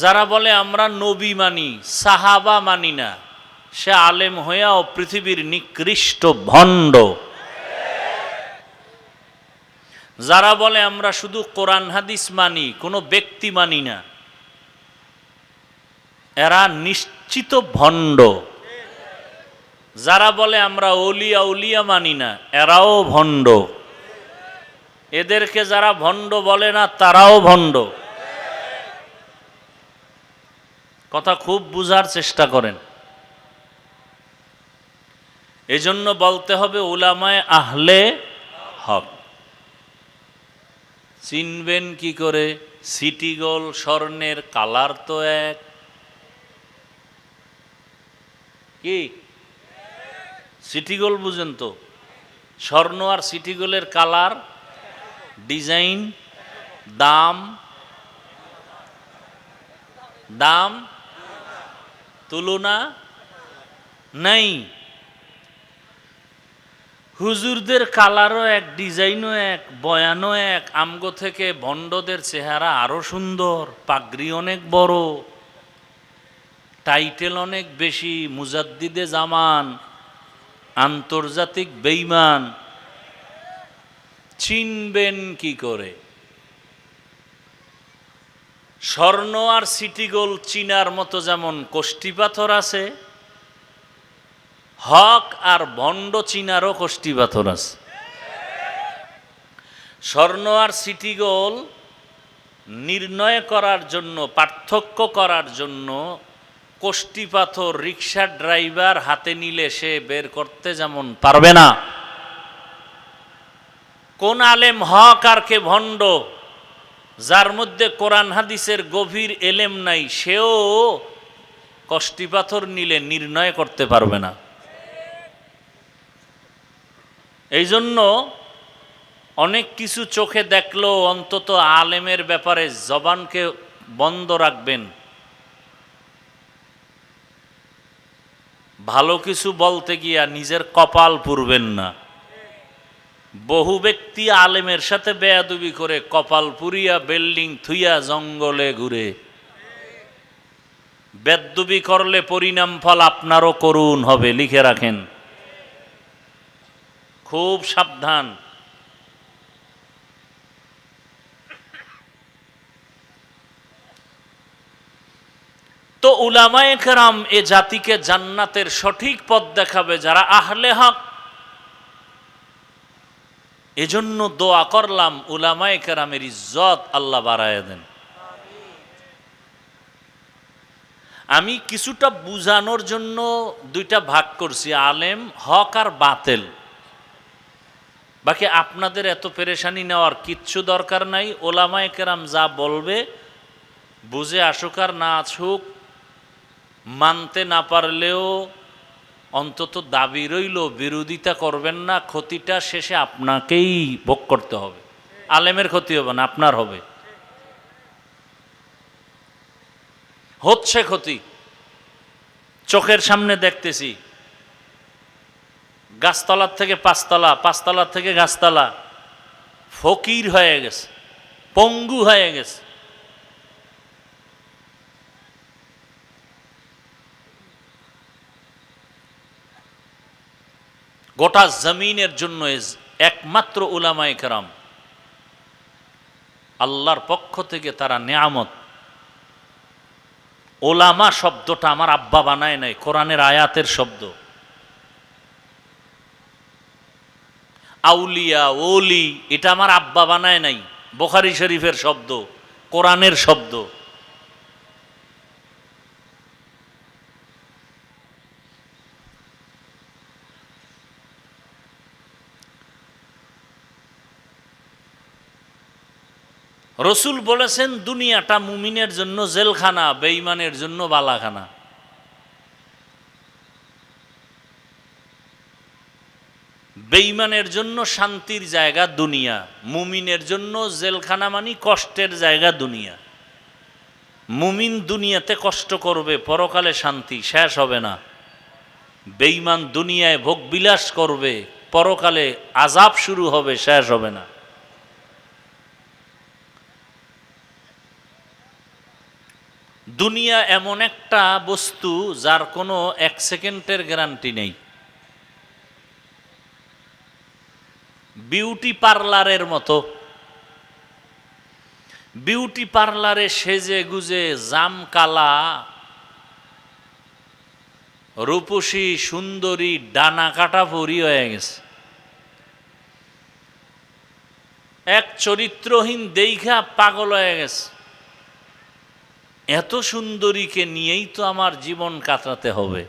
যারা বলে আমরা নবী মানি, সাহাবা মানি না, সে আলেম হইয়াও পৃথিবীর নিকৃষ্ট ভণ্ড। যারা বলে আমরা শুধু কোরআন, হাদিস মানি, কোনো ব্যক্তি মানি না, এরা নিশ্চিত ভণ্ড। যারা বলে আমরা অলিয়া, উলিয়া মানি না, এরাও ভণ্ড। এদেরকে যারা ভণ্ড বলে না, তারাও ভণ্ড। কথা খুব বুঝার চেষ্টা করেন। এজন্য বলতে হবে উলামায় আহলে হক। চিনবেন কি করে? সিটি গোল স্বর্ণের কালার তো এক। কি? সিটি গোল বুঝেন তো। স্বর্ণ আর সিটি গোলের কালার, ডিজাইন, দাম দাম তুলনা নাই। হুজুরদের কালারও এক, ডিজাইনও এক, বয়ানও এক, আমগো থেকে ভণ্ডদের চেহারা আরও সুন্দর, পাগড়ি অনেক বড়, টাইটেল অনেক বেশি, মুজাদ্দিদে জামান, আন্তর্জাতিক বেইমান, চিনবেন কি করে? স্বর্ণ আর সিটি গোল চিনার মতো যেমন কোষ্টি পাথর আছে, হক আর ভণ্ড চিনারও কোষ্টি পাথর আছে। স্বর্ণ আর সিটি গোল নির্ণয় করার জন্য, পার্থক্য করার জন্য কোষ্টি পাথর রিক্সার ড্রাইভার হাতে নিলে সে বের করতে যেমন পারবে না। কোন আলেম হক আর কে ভণ্ড যার মধ্যে কোরআন হাদিসের গভীর এলেম নাই, সেও কষ্টি পাথর নিলে নির্ণয় করতে পারবে না। এই জন্য অনেক কিছু চোখে দেখলেও অন্তত আলেমের ব্যাপারে জবানকে বন্ধ রাখবেন। ভালো কিছু বলতে গিয়া নিজের কপাল পুরবেন না। বহু আলেমের সাথে বেয়াদুবি করে কপাল পুরিয়া, বিল্ডিং থুইয়া জঙ্গলে ঘুরে। বেদুবি করলে পরিণাম ফল আপনারও করুণ হবে, লিখে রাখেন। খুব সাবধান। তো উলামায়ে কেরাম এ জাতিকে জান্নাতের সঠিক পথ দেখাবে যারা আহলে হক এজন্য দোয়া করলাম উলামায়ে কেরামের ইজ্জত আল্লাহ বাড়ায় দেন। আমি কিছুটা বুঝানোর জন্য দুইটা ভাগ করছি, আলেম, হক আর বাতেল। বাকি আপনাদের এত পেরেশানি নেওয়ার কিচ্ছু দরকার নাই ওলামায় কেরাম যা বলবে, বুঝে আসুক আর না আসুক, মানতে না পারলেও অন্তত দাবি রইল, বিরোধিতা করবেন না, ক্ষতিটা শেষে আপনাকেই ভোগ করতে হবে। আলেমের ক্ষতি হবে না, আপনার হবে। হচ্ছে ক্ষতি। চোখের সামনে দেখতেছি। গাছতলার থেকে পাঁচতলা, পাঁচতলার থেকে গাছতলা। ফকির হয়ে গেছে, পঙ্গু হয়ে গেছে। গোটা জমিনের জন্য একমাত্র উলামায়ে কেরাম। আল্লাহর পক্ষ থেকে তারা নেয়ামত। ওলামা শব্দটা আমার আব্বা বানায় নাই, কোরআনের আয়াতের শব্দ। আউলিয়া, ওলি, এটা আমার আব্বা বানায় নাই, বোখারি শরীফের শব্দ, কোরআনের শব্দ। রসুল বলেছেন, দুনিয়াটা মুমিনের জন্য জেলখানা, বেঈমানের জন্য বালাখানা। বেঈমানের জন্য শান্তির জায়গা দুনিয়া, মুমিনের জন্য জেলখানা মানি কষ্টের জায়গা দুনিয়া। মুমিন দুনিয়াতে কষ্ট করবে, পরকালে শান্তি শেষ হবে না। বেঈমান দুনিয়ায় ভোগবিলাস করবে, পরকালে আজাব শুরু হবে, শেষ হবে না। দুনিয়া এমন একটা বস্তু যার কোনো এক সেকেন্ডের গ্যারান্টি নেই। বিউটি পার্লারের মতো। বিউটি পার্লারে সেজে গুজে জাম কালা, রূপসী সুন্দরী ডানা কাটা ভরি হয়ে গেছে। এক চরিত্রহীন দেইখা পাগল হয়ে গেছে। এত সুন্দরীকে নিয়েই তো আমার জীবন কাটাতে হবে।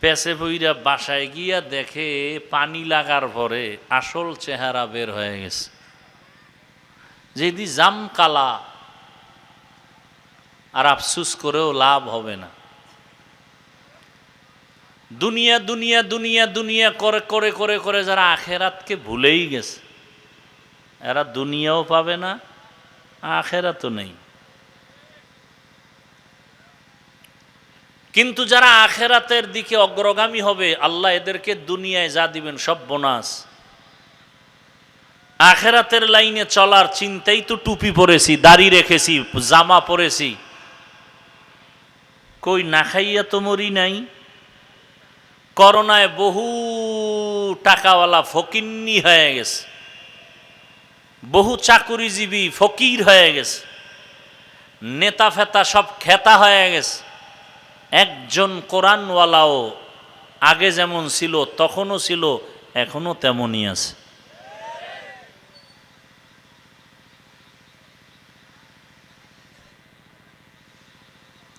পেছে বইরা বাসায় গিয়া দেখে পানি লাগার পরে আসল চেহারা বের হয়ে গেছে। যেদি জাম কালা, আর আফসুস করেও লাভ হবে না। দুনিয়া দুনিয়া দুনিয়া দুনিয়া করে করে করে করে যারা আখেরাতকে ভুলেই গেছে, এরা দুনিয়াও পাবে না আখেরাতও নেই। কিন্তু যারা আখেরাতের দিকে অগ্রগামী হবে, আল্লাহ এদেরকে দুনিয়ায় যা দিবেন সব বোনাস। আখেরাতের লাইনে চলার চিন্তাই তো টুপি পরেছি, দাড়ি রেখেছি, জামা পরেছি। কই না খাইয়া তো মরি নাই? করোনায় বহু টাকাওয়ালা ফকিন্নি হয়ে গেছে। বহু চাকুরিজীবী ফকির হয়ে গেছে। নেতা ফেতা সব খেতা হয়ে গেছে। একজন কোরআনওয়ালাও আগে যেমন ছিল, তখনও ছিল, এখনও তেমনই আছে।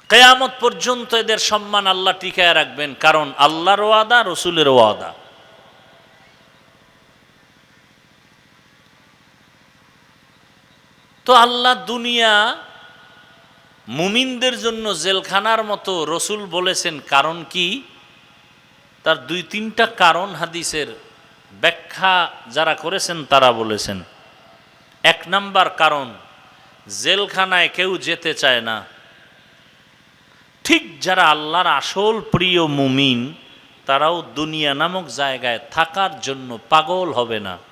কেয়ামত পর্যন্ত এদের সম্মান আল্লাহ টিকায় রাখবেন, কারণ আল্লাহর ওয়াদা, রসুলের ওয়াদা। তো আল্লাহ দুনিয়া মুমিনদের জন্য জেলখানার মতো রসুল বলেছেন, কারণ কি? তার দুই তিনটা কারণ হাদিসের ব্যাখ্যা যারা করেছেন তারা বলেছেন। এক নাম্বার কারণ, জেলখানায় কেউ যেতে চায় না। ঠিক যারা আল্লাহর আসল প্রিয় মুমিন, তারাও দুনিয়া নামক জায়গায় থাকার জন্য পাগল হবে না।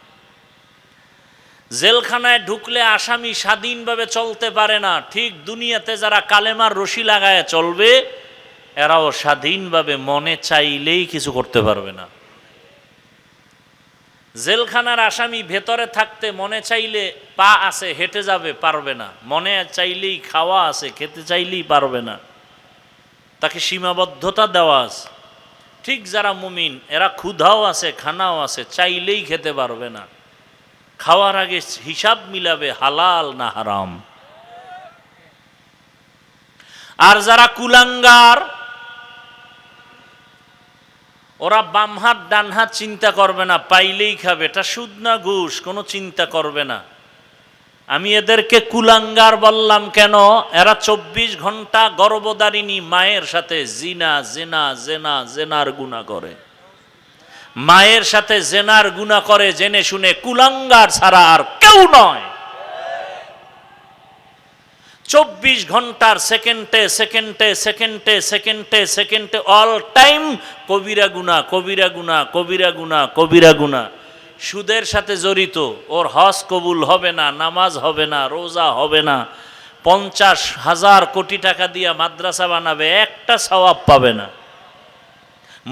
জেলখানায় ঢুকলে আসামি স্বাধীনভাবে চলতে পারে না। ঠিক দুনিয়াতে যারা কালেমার রশি লাগায় চলবে, এরাও স্বাধীনভাবে মনে চাইলেই কিছু করতে পারবে না। জেলখানার আসামি ভেতরে থাকতে মনে চাইলে পা আছে, হেঁটে যাবে, পারবে না। মনে চাইলেই খাওয়া আছে, খেতে চাইলেই পারবে না। তাকে সীমাবদ্ধতা দেওয়া আছে। ঠিক যারা মুমিন, এরা ক্ষুধাও আছে, খানাও আছে, চাইলেই খেতে পারবে না। খাওয়ার আগে হিসাব মিলাবে হালাল না হারাম। আর যারা কুলাঙ্গার, ওরা বাম হাত, ডান হাত চিন্তা করবে না, পাইলেই খাবে। এটা সুদ না ঘুষ, কোনো চিন্তা করবে না। আমি এদেরকে কুলাঙ্গার বললাম কেন? এরা চব্বিশ ঘণ্টা গর্ভদারিণী মায়ের সাথে জিনা, জেনা জেনা, জেনার গুণা করে। মায়ের সাথে জেনার গুণা করে, জেনে শুনে কুলাঙ্গার ছাড়া আর কেউ নয়। চব্বিশ ঘণ্টার সেকেন্ডে সেকেন্ডে সেকেন্ডে সেকেন্ডে সেকেন্ডে অল টাইম কবিরা গুণা কবিরা গুণা কবিরা গুণা কবিরা গুণা। সুদের সাথে জড়িত, ওর হজ কবুল হবে না, নামাজ হবে না, রোজা হবে না। পঞ্চাশ হাজার কোটি টাকা দিয়া মাদ্রাসা বানাবে, একটা সওয়াব পাবে না।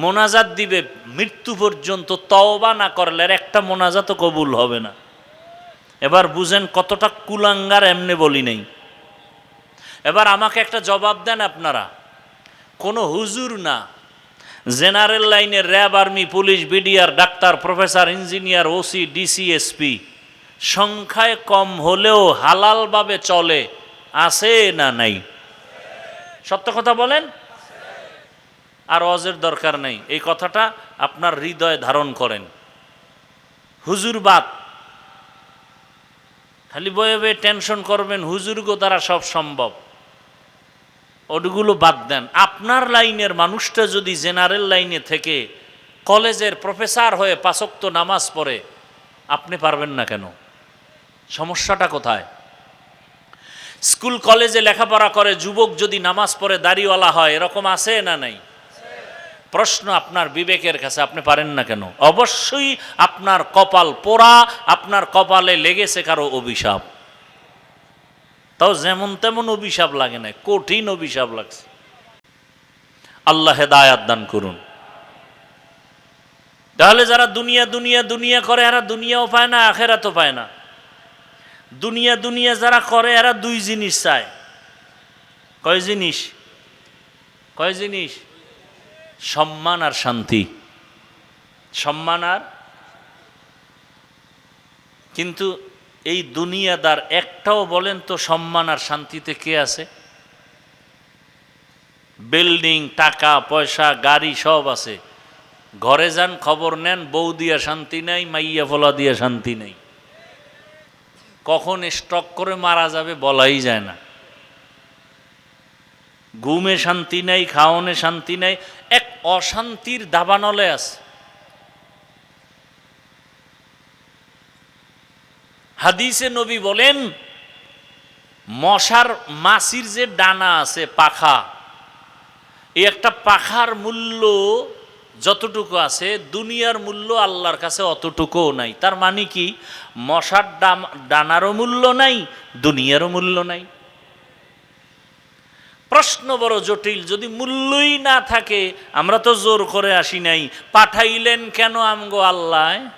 মোনাজাত দিবে, মৃত্যু পর্যন্ত তওবা না করলে একটা মোনাজাতও কবুল হবে না। এবার বুঝেন কতটা কুলাঙ্গার এমনি বলি নেই। এবার আমাকে একটা জবাব দেন আপনারা। কোনো হুজুর না, জেনারেল লাইনের RAB army, police, BDR, doctor, professor, engineer, OC DC SP সংখ্যায় কম হলেও হালালভাবে চলে, আছে না নাই? সত্য কথা বলেন? আর অজের দরকার নেই। এই কথাটা আপনার হৃদয়ে ধারণ করেন। হুজুর বাদ। খালি বয়ে বয়ে টেনশন করবেন, হুজুরগো দ্বারা সব সম্ভব। ওগুলো বাদ দেন। আপনার লাইনের মানুষটা যদি জেনারেল লাইনে থেকে কলেজের প্রফেসর হয়ে পাশক্ত নামাজ পড়ে, আপনি পারবেন না কেন? সমস্যাটা কোথায়? স্কুল কলেজে লেখাপড়া করে, যুবক যদি নামাজ পড়ে, দাড়িওয়ালা হয়, এরকম আছে না নাই? প্রশ্ন আপনার বিবেকের কাছে আপনি পারেন না কেন? অবশ্যই আপনার কপাল পোড়া, আপনার কপালে লেগেছে কারও অভিশাপ। তাও যেমন তেমন অভিশাপ লাগে না, কঠিন অভিশাপ লাগছে। আল্লাহ হেদায়াত দান করুন। তাহলে যারা দুনিয়া দুনিয়া দুনিয়া করে, এরা দুনিয়াও পায় না, আখেরাতও পায় না। দুনিয়া দুনিয়া যারা করে, এরা দুই জিনিস চায়। কয় জিনিস? কয় জিনিস? সম্মান আর শান্তি। সম্মান আর কিন্তু এই দুনিয়াদার একটাও বলেন তো, সম্মান আর শান্তিতে কে আছে? বিল্ডিং, টাকা, পয়সা, গাড়ি সব আছে। ঘরে যান, খবর নেন, বউ দিয়া শান্তি নাই, মাইয়া ফলা দিয়া শান্তি নেই। কখন স্টক করে মারা যাবে বলাই যায় না। ঘুমে শান্তি নাই, খাওয়ানে শান্তি নাই এক অশান্তির দাবানলে আছে। হাদিসে নবী বলেন, মশার মাছির যে ডানা আছে, পাখা, এই একটা পাখার মূল্য যতটুকু আছে, দুনিয়ার মূল্য আল্লাহর কাছে অতটুকুও নাই। তার মানে কি? মশার ডানারও মূল্য নাই, দুনিয়ারও মূল্য নাই। প্রশ্ন বড় জটিল, যদি মূল্যই না থাকে, আমরা তো জোর করে আসি নাই। পাঠাইলেন কেন আমগো আল্লাহ?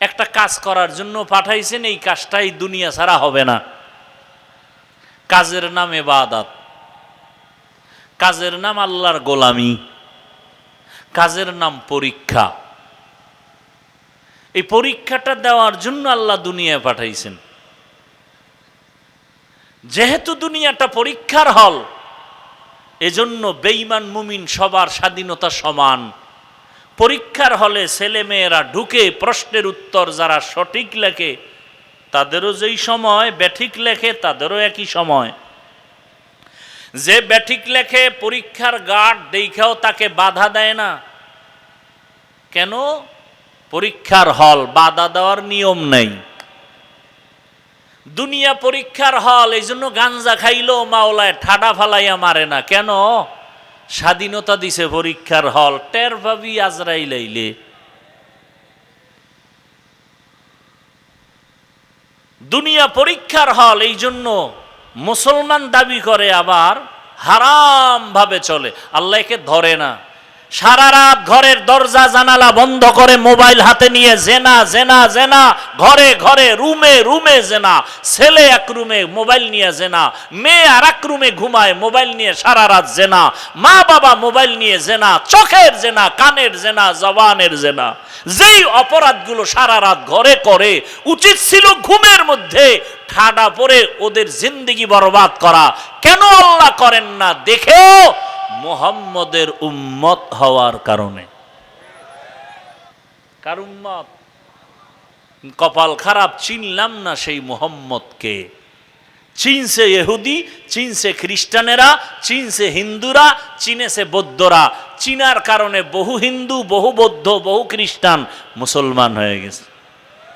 একটা কাজ করার জন্য পাঠাইছেন, এই কাজটাই দুনিয়া ছাড়া হবে না। কাজের নাম এবাদাত কাজের নাম আল্লাহর গোলামি। কাজের নাম পরীক্ষা। এই পরীক্ষাটা দেওয়ার জন্য আল্লাহ দুনিয়ায় পাঠাইছেন। যেহেতু দুনিয়াটা পরীক্ষার হল, এজন্য বেঈমান মুমিন সবার স্বাধীনতা সমান। পরীক্ষার হলে ছেলেমেয়েরা ঢুকে প্রশ্নের উত্তর যারা সঠিক লেখে, তাদেরও যেই সময় ব্যাঠিক লেখে, তাদেরও একই সময়। যে ব্যাঠিক লেখে, পরীক্ষার গার্ড দেখাও তাকে বাধা দেয় না। কেন? পরীক্ষার হল বাধা দেওয়ার নিয়ম নেই। দুনিয়া পরীক্ষার হল, এই জন্য গাঞ্জা খাইলেও মাওলায় ঠাডা ফালাইয়া মারে না। কেন? স্বাধীনতা দিছে পরীক্ষার হল, টের ভাবি আজরাইল আইলে। দুনিয়া পরীক্ষার হল, এই জন্য মুসলমান দাবি করে আবার হারাম ভাবে চলে। আল্লাহকে ধরে না। সারা রাত ঘরের দরজা, জানালা বন্ধ করে মোবাইল হাতে নিয়ে জেনা জেনা জেনা, ঘরে ঘরে, রুমে রুমে জেনা, ছেলে এক রুমে মোবাইল নিয়ে জেনা, মেয়ে আর এক রুমে ঘুমায় মোবাইল নিয়ে সারা রাত জেনা, মা বাবা মোবাইল নিয়ে জেনা, চোখের জেনা, কানের জেনা, জবানের জেনা। যেই অপরাধগুলো সারা রাত ঘরে করে, উচিত ছিল ঘুমের মধ্যে ঠাডা পরে ওদের জিন্দিগি বরবাদ করা। কেন আল্লাহ করেন না? দেখেও মোহাম্মদের উম্মত হওয়ার কারণে। কার উম্মত? কপাল খারাপ, চিনলাম না সেই মোহাম্মদকে। চিনছে ইহুদি, চিনছে খ্রিস্টানেরা, চিনছে হিন্দুরা, চিনেছে বৌদ্ধরা। চিনার কারণে বহু হিন্দু, বহু বৌদ্ধ, বহু খ্রিস্টান মুসলমান হয়ে গেছে।